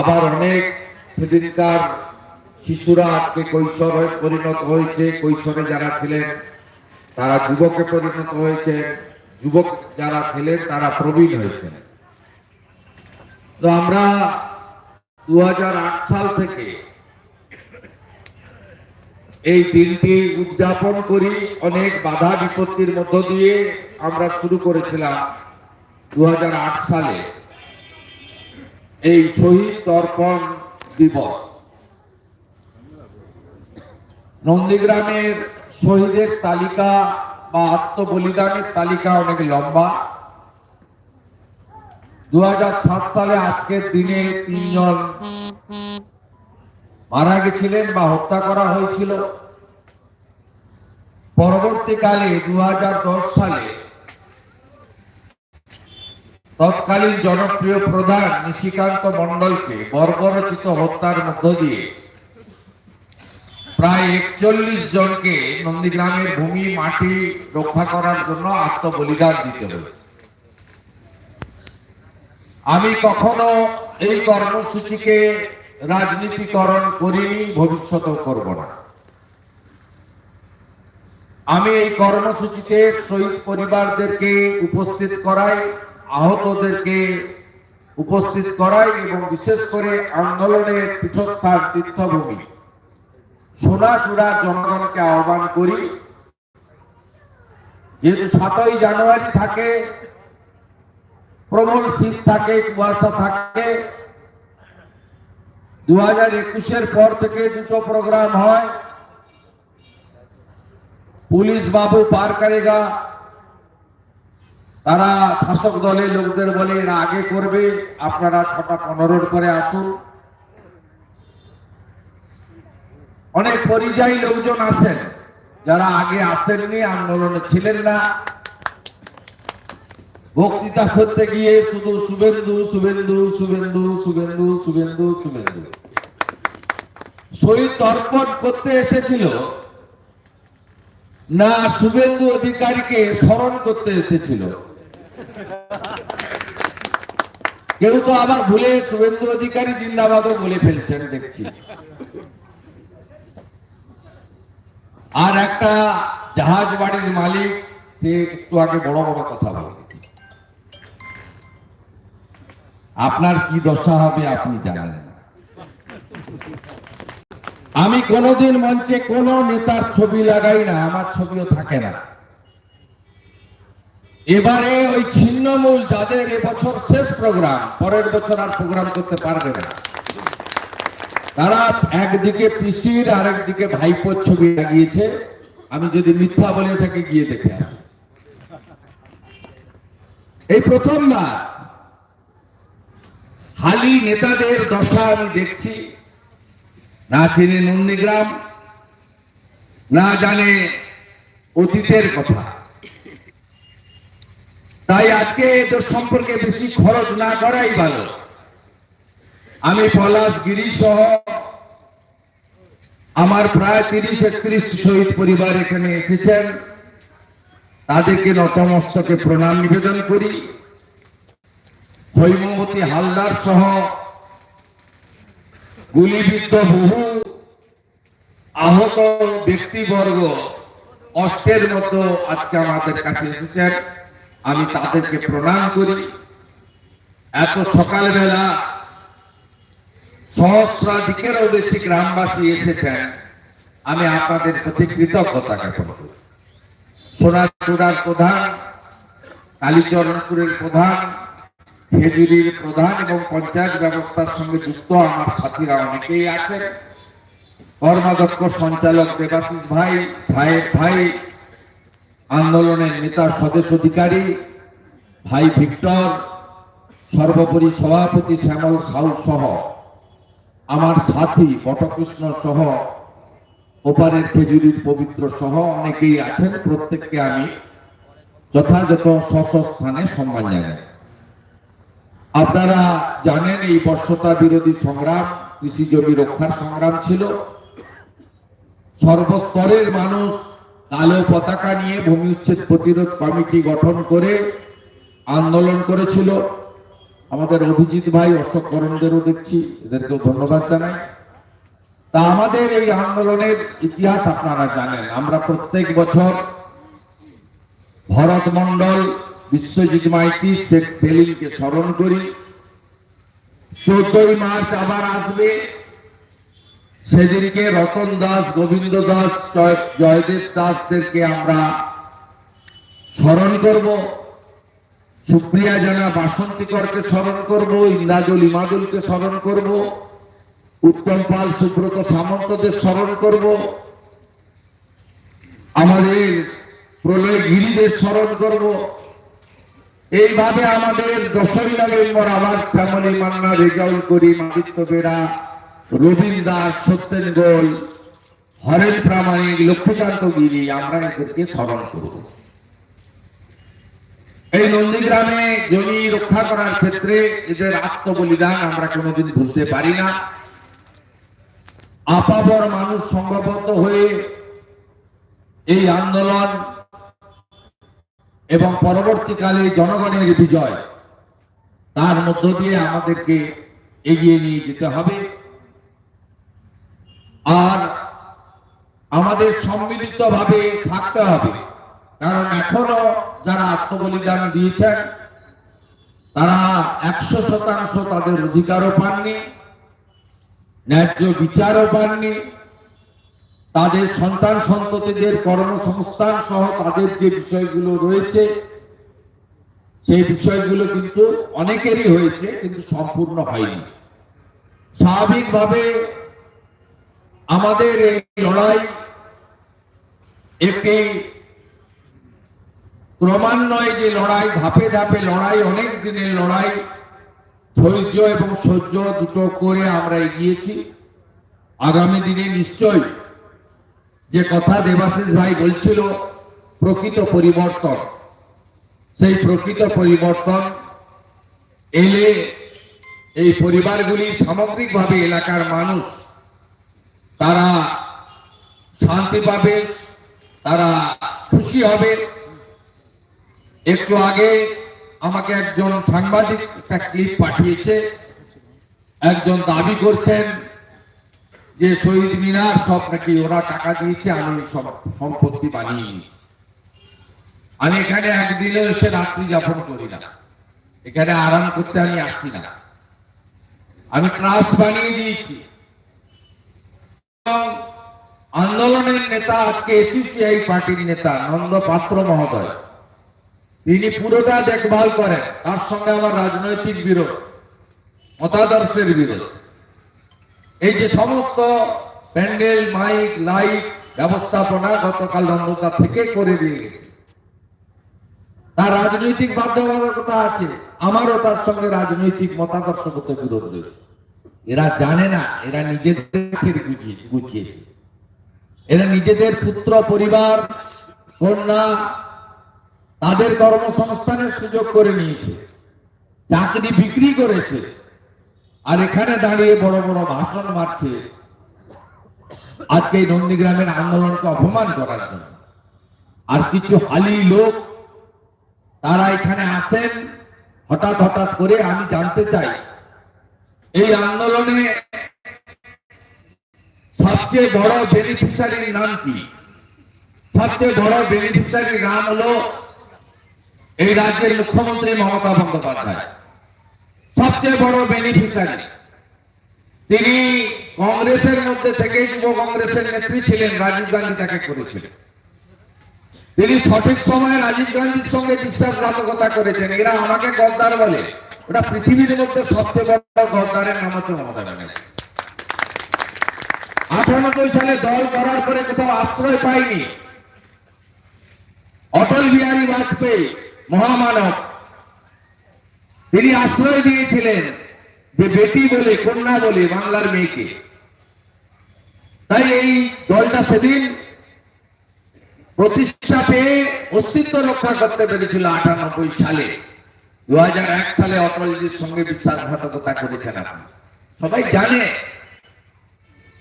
আবার অনেক সেদিনকার শিশুরা আজকে কৈশোরে পরিণত হয়েছে। কৈশোরে যারা ছিলেন, তারা যুবকে পরিণত হয়েছে যুবক যারা ছিলেন, তারা প্রবীণ তো আমরা দু হাজার আট সাল থেকে এই দিনটি উদযাপন করি। অনেক বাধা বিপত্তির মধ্য দিয়ে আমরা শুরু করেছিলাম। দু হাজার আট সালে এই শহীদ তর্পণ দিবস। নন্দীগ্রামের শহীদের তালিকা বা আত্মবলিদানের তালিকা অনেক লম্বা। দু হাজার সাত সালে আজকের দিনে তিনজন মারা গেছিলেন বা হত্যা করা হয়েছিল। পরবর্তীকালে দু হাজার দশ সালে তৎকালীন জনপ্রিয় প্রধান নিশিকান্ত মণ্ডলকে বর্বরচিত হত্যার মধ্য দিয়ে প্রায় একচল্লিশ জনকে নন্দীগ্রামের ভূমি মাটি রক্ষা করার জন্য আত্মবলিদান দিতে হয়েছে। আমি কখনো এই কর্মসূচিকে রাজনীতিকরণ করিনি, ভবিষ্যতেও করব না। আমি এই কর্মসূচিতে শহীদ পরিবারদেরকে উপস্থিত করাই আহতদেরকে উপস্থিত করাই এবং বিশেষ করে আন্দোলনের পীঠস্থান তীর্থভূমি। সোনাচূড়া জনগণকে আহ্বান করি, যেহেতু সাতই জানুয়ারি থাকে, প্রবল শীত থাকে, কুয়াশা থাকে দু হাজার একুশের পর থেকে দুটো প্রোগ্রাম হয়। পুলিশ বাবু পার করেগা তারা শাসক দলের লোকদের বলে, এরা আগে করবে, আপনারা ছটা পনেরোর পরে আসুন। অনেক পরিযায়ী লোকজন আসেন যারা আগে আসেননি, আন্দোলনে ছিলেন না। বক্তৃতা করতে গিয়ে শুধু শুভেন্দু শুভেন্দু শুভেন্দু শুভেন্দু শুভেন্দু শুভেন্দু। শহীদ তর্পণ করতে এসেছিল। না, শুভেন্দু অধিকারীকে স্মরণ করতে এসেছিল। কেউ তো আবার ভুলে শুভেন্দু অধিকারী জিন্দাবাদও বলে ফেলছেন, দেখছি। আর একটা জাহাজ বাড়ির মালিক, সে একটু আগে বড় বড় কথা বলে আপনার কি দশা হবে আপনি জানেন আমি কোনোদিন মঞ্চে কোন নেতার ছবি লাগাই না, আমার ছবিও থাকে না। এবারে ওই ছিন্নমূল যাদের এবছর শেষ প্রোগ্রাম, পরের বছর আর প্রোগ্রাম করতে পারবে না। তারা একদিকে পিসির আর একদিকে ভাইপোর ছবি লাগিয়েছে। আমি যদি মিথ্যা বলে থাকি, গিয়ে দেখে এই প্রথমবার হালি নেতাদের দশা আমি দেখছি। না চিনে নন্দীগ্রাম না জানে অতীতের কথা। তাই আজকে এদের সম্পর্কে বেশি খরচ না করাই ভালো। আমি পলাশ গিরি সহ আমার প্রায় তিরিশ একত্রিশ শহীদ পরিবার এখানে এসেছেন। তাদেরকে নতমস্তকে প্রণাম নিবেদন করি। হৈমবতী হালদার সহ গুলিবিদ্ধ বহু আহত ব্যক্তিবর্গ অষ্টের মতো আজকে আমাদের কাছে এসেছেন। আমি তাদেরকে প্রণাম করি। এত সকালবেলা সহস্রাধিকেরও বেশি গ্রামবাসী এসেছেন। আমি আপনাদের প্রতি কৃতজ্ঞতা জ্ঞাপন করি। সোনাচূড়ার প্রধান, কালীচরণপুরের প্রধান, খেজুরির প্রধান এবং পঞ্চায়েত ব্যবস্থার সঙ্গে যুক্ত আমার সাথীরা অনেকেই আছেন। কর্মাধ্যক্ষ সঞ্চালক দেবাশিস ভাই, সাহেব ভাই আন্দোলনের নেতা স্বদেশ অধিকারী, ভাই ভিক্টর, সর্বোপরি সভাপতি শ্যামল সাউ সহ আমার সাথী বটকৃষ্ণ সহ, ওপারের খেজুরির পবিত্র সহ অনেকেই আছেন, প্রত্যেককে আমি যথাযথ স্থানে সম্মান জানাই। আপনারা জানেন এই বর্ষতা বিরোধী সংগ্রাম, কৃষি জমি রক্ষার সংগ্রাম ছিল। সর্বস্তরের মানুষ কালো পতাকা নিয়ে ভূমি উচ্ছেদ প্রতিরোধ কমিটি গঠন করে আন্দোলন করেছিল। আমাদের অভিজিৎ ভাই, অশোক করণদেরও দেখছি, এদেরকেও ধন্যবাদ জানাই। তা আমাদের এই আন্দোলনের ইতিহাস আপনারা জানেন। আমরা প্রত্যেক বছর ভরত মন্ডল বিশ্বজিৎ মাইতি, শেখ সেলিমকে স্মরণ করি। চোদ্দই মার্চ আবার আসবে। সেদিনকে রতন দাস, গোবিন্দ দাস জয়দেব দাসদেরকে আমরা স্মরণ করব। সুপ্রিয়া জানা বাসন্তীকরকে স্মরণ করব ইন্দাজুল ইমাদুলকে স্মরণ করব, উত্তম পাল, সুব্রত সামন্তদের স্মরণ করব। আমাদের প্রলয় গিরিদের স্মরণ করব। এইভাবে আমাদের দশই নভেম্বর আবার শ্যামলী মান্না, রেজাউল করিম, আদিত্য বেরা রবীন দাস সত্যেন গোল, হরেন প্রামাণিক, লক্ষ্মীকান্ত গিরি, আমরা এদেরকে স্মরণ করব। এই নন্দীগ্রামে জমি রক্ষা করার ক্ষেত্রে এদের আত্মবলিদান আমরা কোনোদিন ভুলতে পারি না। আপাবর মানুষ সংঘবদ্ধ হয়ে এই আন্দোলন এবং পরবর্তীকালে জনগণের বিজয়, তার মধ্য দিয়ে আমাদেরকে এগিয়ে নিয়ে যেতে হবে। আর আমাদের সম্মিলিতভাবে থাকতে হবে। কারণ এখনও যারা আত্মবলিদান দিয়েছেন, তারা একশো শতাংশ তাদের অধিকারও পাননি, ন্যায্য বিচারও পাননি। তাদের সন্তান সন্ততিদের কর্মসংস্থান সহ তাদের যে বিষয়গুলো রয়েছে, সেই বিষয়গুলো কিন্তু অনেকেরই হয়েছে, কিন্তু সম্পূর্ণ হয়নি। স্বাভাবিকভাবে আমাদের এই লড়াই একটি ক্রমান্বয়ে যে লড়াই, ধাপে ধাপে লড়াই, অনেক দিনের লড়াই, ধৈর্য এবং সহ্য দুটো করে আমরা এগিয়েছি। আগামী দিনে নিশ্চয় যে কথা দেবাশিস ভাই বলছিল, প্রকৃত পরিবর্তন। সেই প্রকৃত পরিবর্তন এলে এই পরিবারগুলি সামগ্রিকভাবে এলাকার মানুষ তারা শান্তি পাবে, তারা খুশি হবে। একটু আগে আমাকে একজন সাংবাদিক একটা ক্লিপ পাঠিয়েছে। একজন দাবি করছেন যে শহীদ মিনার সব নাকি ওরা টাকা দিয়েছে, আমি সব সম্পত্তি বানিয়ে আমি এখানে একদিনের সে রাত্রি যাপন করি না। এখানে আরাম করতে আমি আসছি না। আমি ট্রাস্ট বানিয়ে দিয়েছি এবং আন্দোলনের নেতা, আজকে এসিসিআই পার্টির নেতা, নন্দ পাত্র মহোদয়। তিনি পুরোটা দেখভাল করেন, তার সঙ্গে আমার রাজনৈতিক বিরোধ, মতাদর্শের বিরোধ। এই যে সমস্ত প্যান্ডেল, মাইক, লাইট ব্যবস্থাপনা গতকাল নন্দতা থেকে করে দিয়ে গেছে। তার রাজনৈতিক বাধ্যবাধকতা আছে, আমারও তার সঙ্গে রাজনৈতিক মতাদর্শগত বিরোধ রয়েছে। এরা জানে না, এরা নিজেদের গুছিয়ে গুছিয়েছে। এরা নিজেদের পুত্র, পরিবার, কন্যা তাদের কর্মসংস্থানের সুযোগ করে নিয়েছে, চাকরি বিক্রি করেছে, আর এখানে দাঁড়িয়ে বড় বড় ভাষণ মারছে। আজকে এই নন্দীগ্রামের আন্দোলনকে অপমান করার জন্য। আর কিছু হালি লোক তারা এখানে আসেন, হঠাৎ হঠাৎ করে আমি জানতে চাই, এই আন্দোলনে সবচেয়ে বড় বেনিফিশিয়ারির নাম কি? সবচেয়ে বড় বেনিফিশিয়ারির নাম হলো এই রাজ্যের মুখ্যমন্ত্রী মমতা বন্দ্যোপাধ্যায়। সবচেয়ে বড় বেনিফিশিয়ারি তিনি কংগ্রেসের মধ্যে থেকে যুব কংগ্রেসের নেত্রী ছিলেন, রাজীব গান্ধী তাকে করেছিলেন। তিনি সঠিক সময়ে রাজীব গান্ধীর সঙ্গে বিশ্বাসঘাতকতা করেছেন। এরা আমাকে গদ্দার বলে। ওটা পৃথিবীর মধ্যে সবচেয়ে বড় গদ্দারের নাম হচ্ছে মমতা ব্যানার্জি। আটানব্বই সালে দল করার পরে কোথাও আশ্রয় পায়নি। অটল বিহারী বাজপেয়ী, মহামানব। তিনি আশ্রয় দিয়েছিলেন যে বেটি বলে, কন্যা বলে বাংলার মেয়েকে। তাই এই দলটা সেদিন প্রতিষ্ঠা পেয়ে অস্তিত্ব রক্ষা করতে পেরেছিল আটানব্বই সালে। দু হাজার এক সালে অটলজির সঙ্গে বিশ্বাসঘাতকতা করেছেন আপনি। সবাই জানে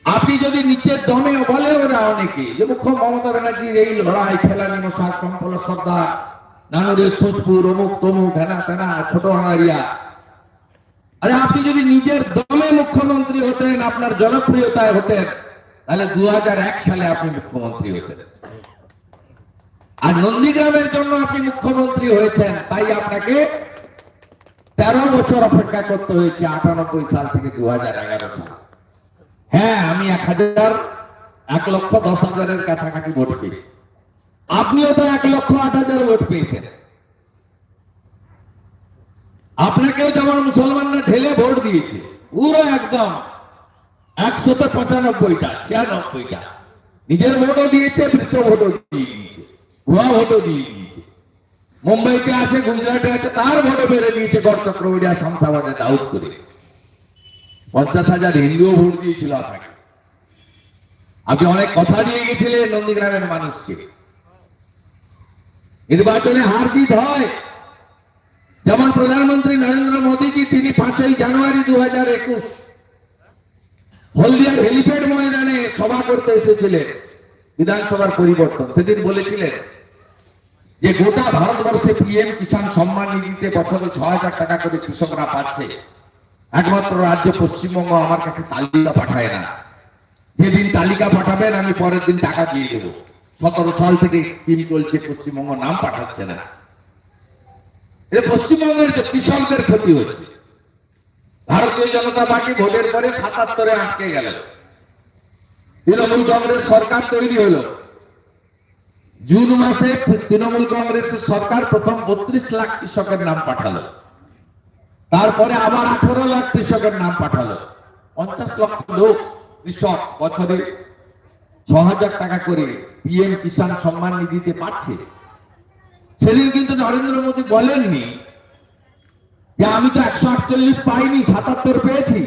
আপনি যদি নিচের দমে বলে ওরা অনেকে, যে মুখ্য মমতা ব্যানার্জির এই লড়াই ফেলানি মশা চম্পল সর্দার, নানুরের সোজপুর, অমুক তমুক, হেনা তেনা, ছোট হাঁড়িয়া আরে আপনি যদি নিজের দমে মুখ্যমন্ত্রী হতেন, আপনার জনপ্রিয়তায় হতেন, তাহলে দু হাজার এক সালে আপনি মুখ্যমন্ত্রী হতেন। আর নন্দীগ্রামের জন্য আপনি মুখ্যমন্ত্রী হয়েছেন, তাই আপনাকে তেরো বছর অপেক্ষা করতে হয়েছে, আটানব্বই সাল থেকে দু হাজার এগারো সাল। হ্যাঁ আমি এক হাজার এক লক্ষ দশ হাজারের কাছাকাছি ভোট পেয়েছি। আপনিও তো এক লক্ষ আট হাজার ভোট পেয়েছেন। আপনাকেও যেমন মুসলমানরা ঢেলে ভোট দিয়েছে, পুরো একদম একশত পঁচানব্বইটা, ছিয়ানব্বইটা। নিজের ভোটও দিয়েছে বৃত্ত ভোটও দিয়ে দিয়েছে, ভুয়া ভোটও দিয়ে দিয়েছে। মুম্বাইতে আছে, গুজরাটে আছে, তার ভোটও বেড়ে দিয়েছে গড় চক্রবর্তী আর শামসাবাদে দাউদ করে। পঞ্চাশ হাজার হিন্দুও ভোট দিয়েছিল আপনাকে। আপনি অনেক কথা দিয়ে গেছিলেন নন্দীগ্রামের মানুষকে। নির্বাচনে হার জিত হয়। যেমন প্রধানমন্ত্রী নরেন্দ্র মোদীজি, তিনি পাঁচই জানুয়ারি দু হাজার একুশ হলদিয়ার হেলিপ্যাড ময়দানে সভা করতে এসেছিলেন, বিধানসভার পরিবর্তন। সেদিন বলেছিলেন যে গোটা ভারতবর্ষে পিএম কিষাণ সম্মান নিধিতে বছরে ছ হাজার টাকা করে কৃষকরা পাচ্ছে। একমাত্র রাজ্য পশ্চিমবঙ্গ আমার কাছে তালিকা পাঠায় না। যেদিন তালিকা পাঠাবেন, আমি পরের দিন টাকা দিয়ে দেবো। সতেরো সাল থেকে স্কিম চলছে, পশ্চিমবঙ্গ নাম পাঠাচ্ছে না। এ পশ্চিমবঙ্গের যে কৃষকদের ক্ষতি হচ্ছে, ভারতীয় জনতা পার্টি ভোটের পরে সাতাত্তরে আটকে গেল। তৃণমূল কংগ্রেস সরকার তৈরি হলো। জুন মাসে তৃণমূল কংগ্রেসের সরকার প্রথম বত্রিশ লাখ কৃষকের নাম পাঠালো। তারপরে আবার আঠারো লাখ কৃষকের নাম পাঠালো। পঞ্চাশ লক্ষ লোক কৃষক বছরে ছ হাজার টাকা করে পিএম কিষাণ সম্মান নিধিতে পাচ্ছে। সেদিন কিন্তু নরেন্দ্র মোদী বলেননি যে, আমি তো একশো আটচল্লিশ পাইনি, সাতাত্তর পেয়েছি।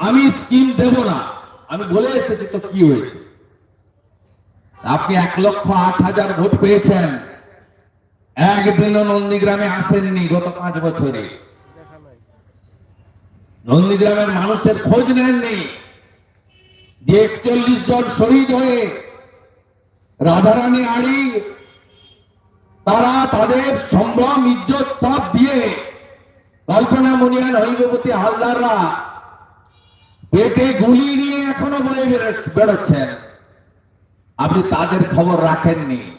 আমি স্কিম দেব না। আমি বলে এসেছি, তো কি হয়েছে? আপনি এক লক্ষ আট হাজার ভোট পেয়েছেন। একদিনও নন্দীগ্রামে আসেননি গত পাঁচ বছরে। নন্দীগ্রামের মানুষের খোঁজ নেননি। যে একচল্লিশ জন শহীদ হয়ে রাধারানী আড়ি তারা তাদের সম্ভ্রম, ইজ্জত, সব দিয়ে কল্পনা মুনিয়ান হৈবতী হালদাররা পেটে গুলি নিয়ে এখনও বয়ে বেরো- বেরোচ্ছেন। আপনি তাদের খবর রাখেননি।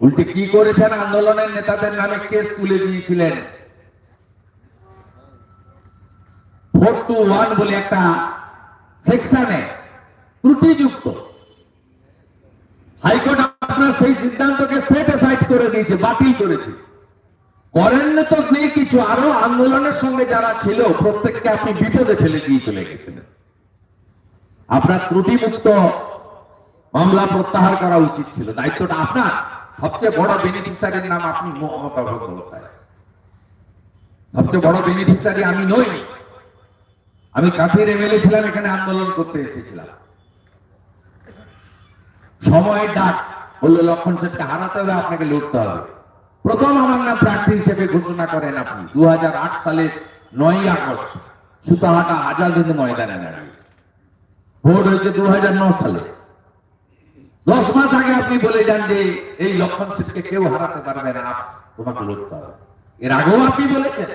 উল্টে কি করেছেন আন্দোলনের নেতাদের নামে কেস তুলে দিয়েছিলেন? ফোর টু ওয়ান বলে একটা সেকশনে ত্রুটিযুক্ত। হাইকোর্ট আপনার সেই সিদ্ধান্তকে সেট করে দিয়েছে, বাতিল করেছে। করেন তো নেই কিছু, আরও আন্দোলনের সঙ্গে যারা ছিল, প্রত্যেককে আপনি বিপদে ফেলে দিয়ে চলে গেছিলেন। আপনার ত্রুটিমুক্ত মামলা প্রত্যাহার করা উচিত ছিল। দায়িত্বটা আপনার। সবচেয়ে বড় বেনিফিসারির নাম আপনি মমতা সবচেয়ে বড় বেনিফিসারি আমি নই। আমি কাঁথির এমএলএ ছিলাম, এখানে আন্দোলন করতে এসেছিলাম। সময় ডাক, বলল, লক্ষণ সেটকে হারাতে হবে আপনাকে লড়তে হবে। প্রথম আমার নাম প্রার্থী হিসেবে ঘোষণা করেন আপনি দু সালের নয় আগস্ট, সুতাহাটা আজাদ হিন্দ ময়দানে দাঁড়িয়ে ভোট হয়েছে দু সালে। দশ মাস আগে আপনি বলে যান যে এই লক্ষণ সেটকে কেউ হারাতে পারবে না, তোমাকে লড়তে হবে। এর আগেও আপনি বলেছেন।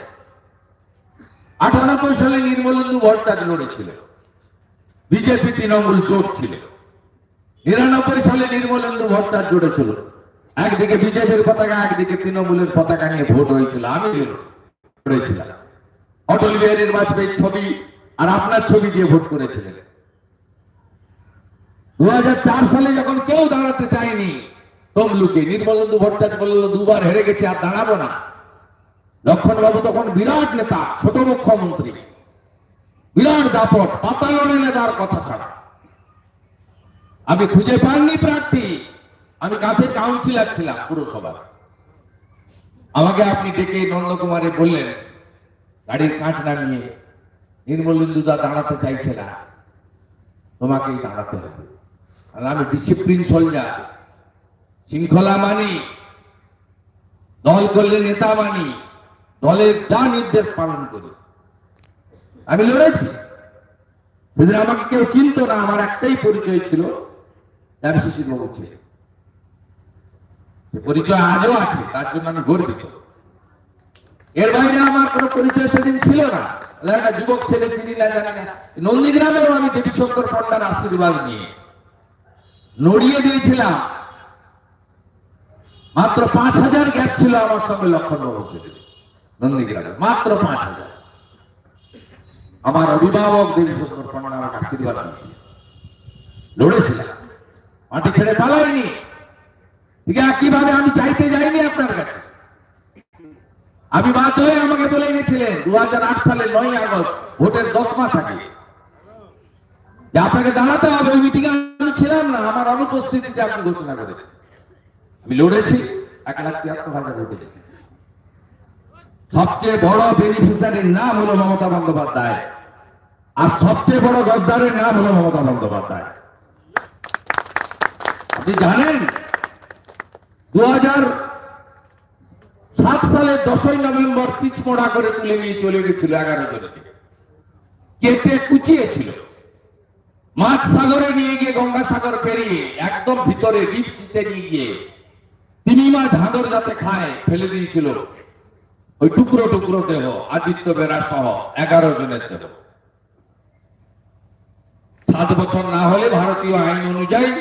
আটানব্বই সালে নির্মলেন্দু ভট্টাচার্য লড়েছিল বিজেপি তৃণমূল জোট ছিল নিরানব্বই সালে নির্মলেন্দু ভট্টাচার্য জুড়েছিল একদিকে বিজেপির পতাকা, একদিকে তৃণমূলের পতাকা নিয়ে ভোট হয়েছিল। আমি করেছিলাম অটল বিহারীর বাজপেয়ীর ছবি আর আপনার ছবি দিয়ে ভোট করেছিলেন। দু হাজার চার সালে যখন কেউ দাঁড়াতে চায়নি তমলুকে, নির্মলেন্দু ভট্টাচার্য বলল, দুবার হেরে গেছে, আর দাঁড়াবো না। লক্ষণ বাবু তখন বিরাট নেতা, ছোট মুখ্যমন্ত্রী। বিরাট দাপট পাতালনে নেতার কথা ছাড়া। আমি খুঁজে পাননি প্রার্থী। আমি কাছে কাউন্সিলর ছিলাম পুরসভার। আমাকে আপনি ডেকে নন্দকুমারে বললেন, গাড়ির কাঁচ নামিয়ে নির্মলেন্দুদা দাঁড়াতে চাইছে না, তোমাকেই দাঁড়াতে হবে। আর আমি ডিসিপ্লিন সোলজার শৃঙ্খলা মানি, দল করলে নেতা মানি। দলের যা নির্দেশ পালন করি। আমি লড়েছি। সেদিন আমাকে কেউ চিনতো না, আমার একটাই পরিচয় ছিল দেবশিশির বাবু ছিল। পরিচয় আজও আছে, তার জন্য আমি গর্বিত। এর বাইরে আমার কোনো পরিচয় সেদিন ছিল না। একটা যুবক ছেলে চিনি না, জানি না। নন্দীগ্রামেও আমি দেবী শঙ্কর পণ্ডার আশীর্বাদ নিয়ে নড়িয়ে দিয়েছিলাম। মাত্র পাঁচ হাজার গ্যাপ ছিল আমার সঙ্গে লক্ষণ বাবু সেদিন। নন্দীগ্রামে, মাত্র পাঁচ হাজার। আমার অভিভাবক আশীর্বাদ মাটি ছেড়ে পালাইনি আমি চাইতে যাইনি আপনার কাছে। আমি বাধ্য হয়ে আমাকে বলে গেছিলেন দু সালের নয় আগস্ট, ভোটের দশ মাস আগে। যে আপনাকে দাঁড়াতে হবে, ওই মিটিং আমি ছিলাম না, আমার অনুপস্থিতিতে আপনি ঘোষণা করেছেন। আমি লড়েছি, এক লাখ তিয়াত্তর হাজার ভোটে জিতেছি। সবচেয়ে বড় বেনিফিশিয়ারির নাম হলো মমতা বন্দ্যোপাধ্যায়। আর সবচেয়ে বড় গদ্দারের নাম হলো মমতা বন্দ্যোপাধ্যায়। আপনি জানেন দু সাত সালের দশই নভেম্বর পিছমোড়া করে তুলে নিয়ে চলে গেছিল এগারো জনকে কেটে কুচিয়েছিল। মাছ সাগরে নিয়ে গিয়ে গঙ্গা সাগর পেরিয়ে, একদম ভিতরে ডিপ শীতে নিয়ে গিয়ে তিনি মাছ হাঁদর যাতে খায়, ফেলে দিয়েছিল। ওই টুকরো টুকরো দেহ, আদিত্য বেরা সহ এগারো জনের দেহ। সাত বছর না হলে ভারতীয় আইন অনুযায়ী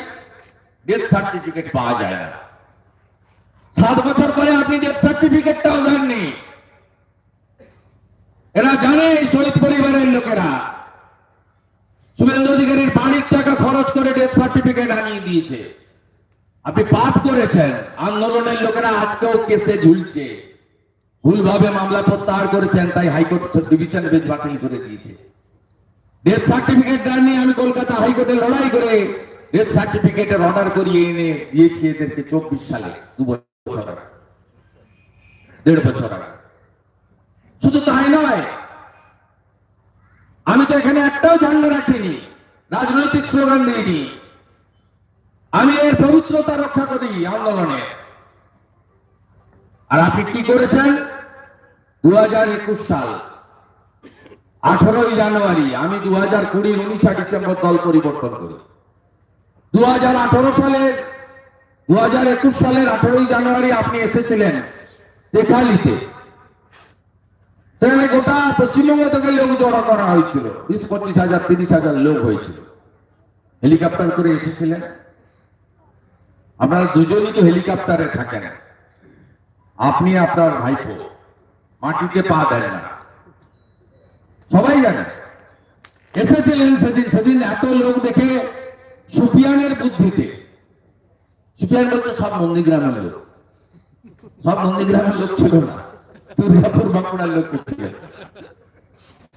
ডেথ সার্টিফিকেট পাওয়া যায় না। সাত বছর পরে আপনি ডেথ সার্টিফিকেটটাও দেননি। এরা জানে এই শহীদ পরিবারের লোকেরা। শুভেন্দু অধিকারীর বাড়ির টাকা খরচ করে ডেথ সার্টিফিকেট আনিয়ে দিয়েছে। আপনি পাপ করেছেন। আন্দোলনের লোকেরা আজকেও কেসে ঝুলছে। ভুলভাবে মামলা প্রত্যাহার করেছেন, তাই হাইকোর্ট ডিভিশন বেঞ্চ বাতিল করে দিয়েছে। ডেথ সার্টিফিকেট দেননি আমি কলকাতা হাইকোর্টে লড়াই করে। ডেথ সার্টিফিকেটের অর্ডার করিয়ে এনে দিয়েছি এদেরকে চব্বিশ সালে, দু বছর দেড় বছর শুধু তাই নয়, আমি তো এখানে একটাও ঝান্ডা রাখিনি, রাজনৈতিক স্লোগান দিইনি। আমি এর পবিত্রতা রক্ষা করি আন্দোলনে। আর আপনি কি করেছেন? দু হাজার একুশ সাল, আঠারোই জানুয়ারি, আমি দু হাজার কুড়ির উনিশা ডিসেম্বর দল পরিবর্তন করি। দু হাজার আঠারো সালের দু হাজার একুশ সালের আঠারোই জানুয়ারি আপনি এসেছিলেন তেকালিতে সেখানে গোটা পশ্চিমবঙ্গ থেকে লোক জড়ো করা হয়েছিল, বিশ, পঁচিশ হাজার, তিরিশ হাজার লোক হয়েছিল। হেলিকপ্টার করে এসেছিলেন। আপনারা দুজনই তো হেলিকপ্টারে থাকেন। আপনি আপনার ভাইপো। মাটিতে পা দেন না। সবাই জানে। এসেছিলেন সেদিন সেদিন এত লোক দেখে সুপিয়ানের বুদ্ধিতে। সুপিয়ান বলছে, সব নন্দীগ্রামের লোক। সব নন্দীগ্রামের লোক ছিল না। দুর্গাপুর বাঁকুড়ার লোক ছিল।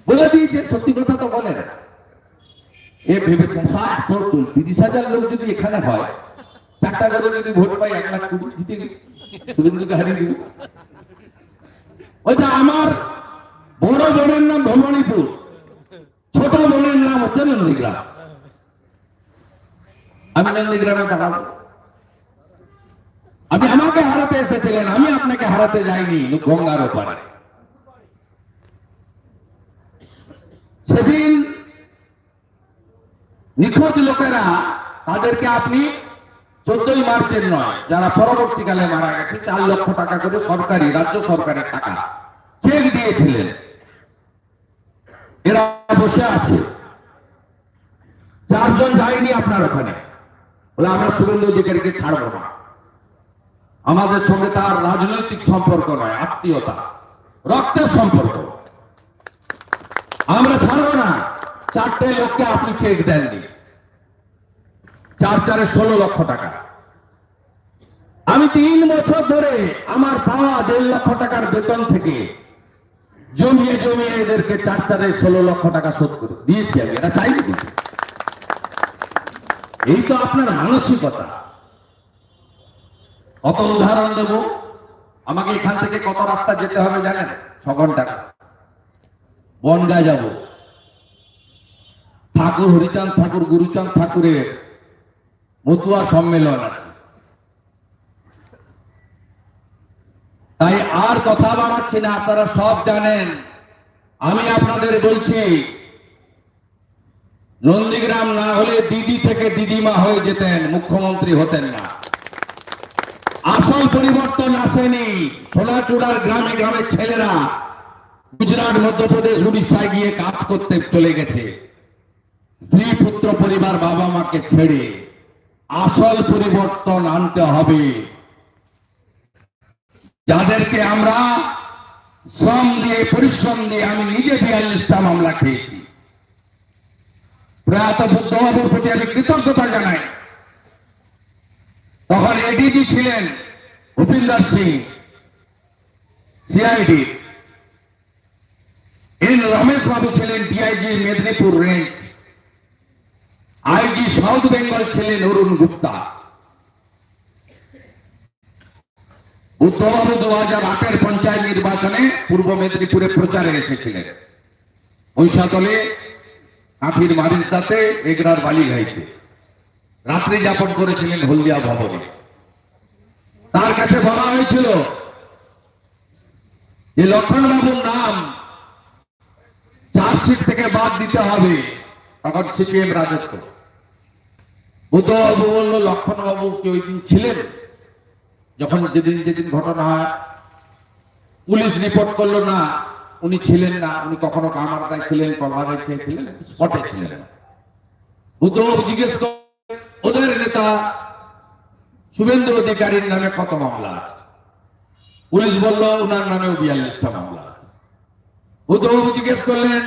বলে দিয়েছে, সত্যি কথা তো বলে না। এ ভেবেছে এত চল। তিরিশ হাজার লোক যদি এখানে হয়, চারটা করে যদি ভোট পাই, এক লাখ কোটি জিতে গেছি। শুভেন্দুকে হারিয়ে দিব। বলছে আমার বড় বোনের নাম ভবানীপুর। ছোট বোনের নাম হচ্ছে নন্দীগ্রাম। আমি নন্দীগ্রামে দাঁড়াবো। আপনি আমাকে হারাতে এসেছিলেন, আমি আপনাকে হারাতে যাইনি গঙ্গার ওপারে। সেদিন নিখোঁজ লোকেরা, তাদেরকে আপনি চোদ্দই মার্চের নয়, যারা পরবর্তীকালে মারা গেছে, চার লক্ষ টাকা করে সরকারি, রাজ্য সরকারের টাকা। দিয়েছিলেন এরা বসে আছে। চারজন যায়নি আপনার ওখানে। বলে আমরা শুভেন্দু অধিকারীকে ছাড়বো না। আমাদের সঙ্গে তার রাজনৈতিক সম্পর্ক নয়, আত্মীয়তা, রক্তের সম্পর্ক। আমরা ছাড়বো না। চারটে লোককে আপনি চেক দেননি। চার চারে ষোলো লক্ষ টাকা। আমি তিন বছর ধরে আমার পাওয়া দেড় লক্ষ টাকার বেতন থেকে জমিয়ে জমিয়ে এদেরকে চার চারে ষোলো লক্ষ টাকা শোধ করে দিয়েছি আমি। এরা কিন্তু এই তো আপনার মানসিকতা। কত উদাহরণ দেব? আমাকে এখান থেকে কত রাস্তা যেতে হবে জানেন? ছ ঘণ্টা রাস্তা। বনগাঁ যাব। ঠাকুর, হরিচাঁদ ঠাকুর, গুরুচাঁদ ঠাকুরের মতুয়া সম্মেলন আছে। তাই আর কথা বাড়াচ্ছি না, আপনারা সব জানেন। আমি আপনাদের বলছি, নন্দীগ্রাম না হলে দিদি থেকে দিদিমা হয়ে যেতেন, মুখ্যমন্ত্রী হতেন না। আসল পরিবর্তন আসেনি। সোনাচূড়ার গ্রামে গ্রামে ছেলেরা গুজরাট, মধ্যপ্রদেশ, উড়িষ্যায় গিয়ে কাজ করতে চলে গেছে। স্ত্রী, পুত্র, পরিবার বাবা মাকে ছেড়ে আসল পরিবর্তন আনতে হবে। যাদেরকে আমরা শ্রম দিয়ে, পরিশ্রম দিয়ে আমি নিজে বিয়াল্লিশটা মামলা খেয়েছি। প্রয়াত বুদ্ধবাবুর প্রতি আমি কৃতজ্ঞতা জানাই। তখন এডিজি ছিলেন ভূপিন্দর সিং সিআইডি এন রমেশ বাবু ছিলেন DIG Midnapore range IG south Bengal ছিলেন অরুণ গুপ্তা। বুদ্ধবাবু দু হাজার আটের পঞ্চায়েত নির্বাচনে পূর্ব মেদিনীপুরে প্রচারে এসেছিলেন। মহিষাদলে কাঠির মারিজদাতে এগরার বালিঘাইতে রাত্রি যাপন করেছিলেন হলদিয়া ভবনে। তার কাছে বলা হয়েছিল যে, লক্ষণবাবুর নাম চার্জশিট থেকে বাদ দিতে হবে। তখন সিপিএম রাজত্ব। বুদ্ধবাবু বলল, লক্ষণবাবু কি ওই দিন ছিলেন? যখন যেদিন যেদিন ঘটনা হয়, পুলিশ রিপোর্ট করল, না, উনি ছিলেন না, উনি কখনো কামারদায় ছিলেন কলকাতায় ছিলেন স্পটে ছিলেন না। বুদ্ধবাবু জিজ্ঞেস ওদের নেতা শুভেন্দু অধিকারীর নামে কত মামলা আছে? পুলিশ বলল ওনার নামেও বিয়াল্লিশটা মামলা আছে। বুদ্ধবাবু জিজ্ঞেস করলেন,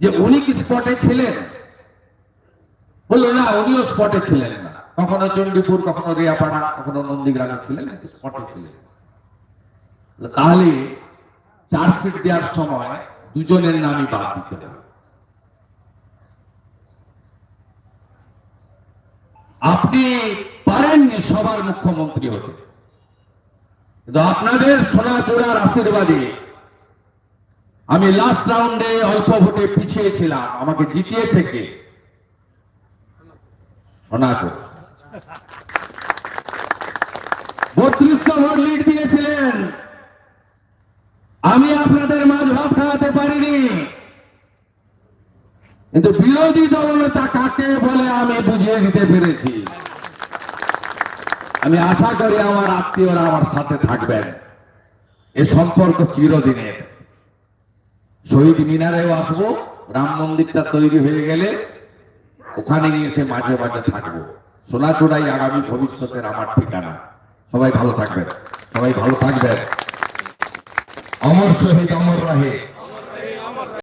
যে উনি কি স্পটে ছিলেন? বলল, না, উনিও স্পটে ছিলেন না। কখনো চণ্ডীপুর, কখনো রিয়াপাড়া, কখনো নন্দীগ্রামে ছিলেন স্পটে ছিলেন। তাহলে চার্জশিট দেওয়ার সময় দুজনের নামই বাদ দিতে আপনি পারেননি সবার মুখ্যমন্ত্রী হতে। কিন্তু আপনাদের সোনাচূড়ার আশীর্বাদে আমি লাস্ট রাউন্ডে অল্প ভোটে পিছিয়েছিলাম আমাকে জিতিয়েছে কে? সোনাচূড়া। বত্রিশশো ভোট লিড দিয়েছিলেন। আমি আপনাদের মাঝ ভাত খাওয়াতে পারিনি। কিন্তু বিরোধী কাকে বলে আমি বুঝিয়ে দিতে পেরেছি। আমি আশা করি আমার আত্মীয়রা আমার সাথে থাকবেন। এ সম্পর্ক চিরদিনের। শহীদ মিনারেও আসব, রাম মন্দিরটা তৈরি হয়ে গেলে ওখানে গিয়ে সে মাঝে মাঝে থাকব। সোনাচূড়াই আগামী ভবিষ্যতের আমার ঠিকানা। সবাই ভালো থাকবেন। সবাই ভালো থাকবেন। অমর শহীদ অমর রহে।